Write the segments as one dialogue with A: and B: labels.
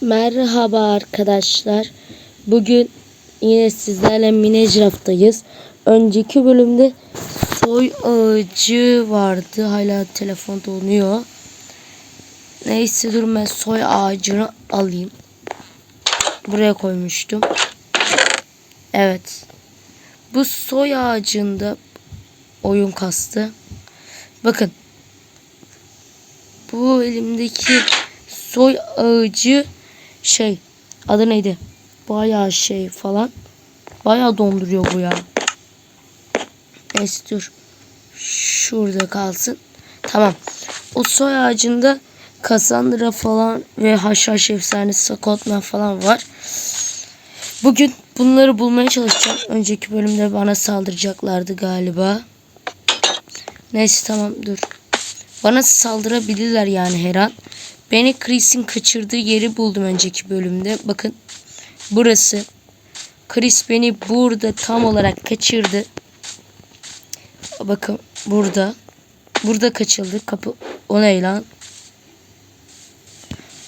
A: Merhaba arkadaşlar. Bugün yine sizlerle Minecraft'tayız. Önceki bölümde soy ağacı vardı. Hala telefon donuyor. Neyse dur ben soy ağacını alayım. Buraya koymuştum. Evet. Bu soy ağacında oyun kastı. Bakın. Bu elimdeki soy ağacı şey adı neydi? Bayağı şey falan. Bayağı donduruyor bu ya. Neyse dur. Şurada kalsın. Tamam. O soy ağacında Cassandra falan ve Haşhaş efsanesi Scotland falan var. Bugün bunları bulmaya çalışacağım. Önceki bölümde bana saldıracaklardı galiba. Neyse tamam dur. Bana saldırabilirler yani her an. Beni Chris'in kaçırdığı yeri buldum önceki bölümde. Bakın burası. Chris beni burada tam olarak kaçırdı. Bakın burada. Burada kaçıldı. Kapı o ne lan?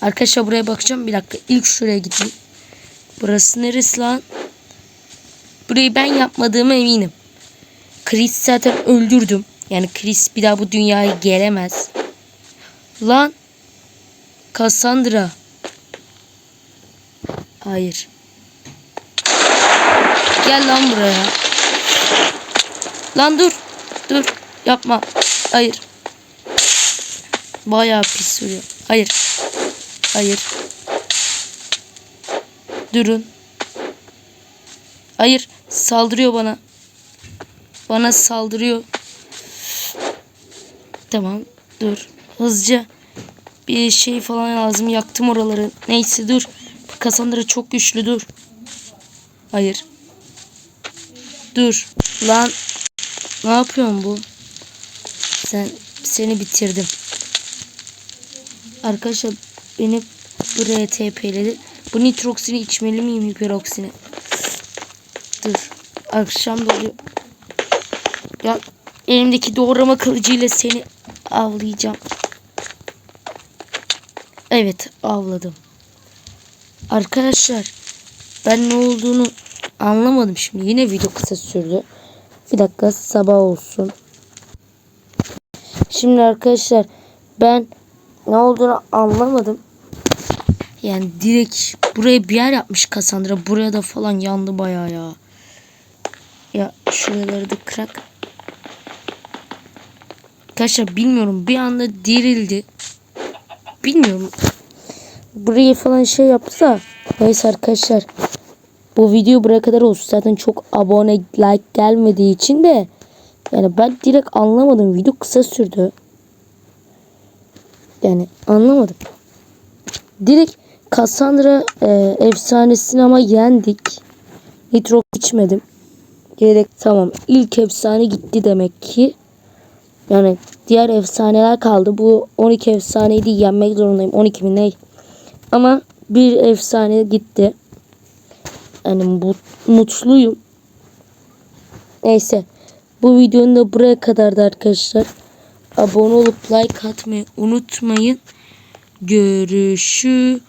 A: Arkadaşlar buraya bakacağım. Bir dakika. İlk şuraya gideyim. Burası neresi lan? Burayı ben yapmadığıma eminim. Chris zaten öldürdüm. Yani Chris bir daha bu dünyaya gelemez. Lan. Cassandra. Hayır. Gel lan buraya. Lan dur. Dur. Yapma. Hayır. Bayağı pis vuruyor. Hayır. Hayır. Durun. Hayır. Saldırıyor bana. Bana saldırıyor. Tamam. Dur. Hızlıca bir şey falan lazım. Yaktım oraları. Neyse dur. Cassandra çok güçlü dur. Hayır. Dur. Lan. Ne yapıyorsun bu? Sen seni bitirdim. Arkadaşlar beni buraya TP'ledi. Bu nitroksini içmeli miyim hiperoksini? Dur. Akşam da oluyor. Ya elimdeki doğrama kılıcıyla seni avlayacağım. Evet avladım. Arkadaşlar ben ne olduğunu anlamadım şimdi. Yine video kısa sürdü. Bir dakika sabah olsun. Şimdi arkadaşlar ben ne olduğunu anlamadım. Yani direkt buraya bir yer yapmış Cassandra. Buraya da falan yandı bayağı ya. Ya şuraları da kırak. Arkadaşlar bilmiyorum bir anda dirildi. Bilmiyorum. Burayı falan şey yaptı da. Neyse arkadaşlar. Bu video buraya kadar olsun. Zaten çok abone like gelmediği için de. Yani ben direkt anlamadım. Video kısa sürdü. Yani anlamadım. Direkt Cassandra e, efsanesini ama yendik. Nitro içmedim. Gerek tamam. İlk efsane gitti demek ki. Yani diğer efsaneler kaldı. Bu 12 efsaneyi de yenmek zorundayım. 12 mi ne? Ama bir efsane gitti. Yani bu, mutluyum. Neyse. Bu videonun da buraya kadardı arkadaşlar. Abone olup like atmayı unutmayın. Görüşürüz.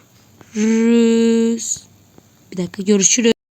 A: Bir dakika görüşürüz.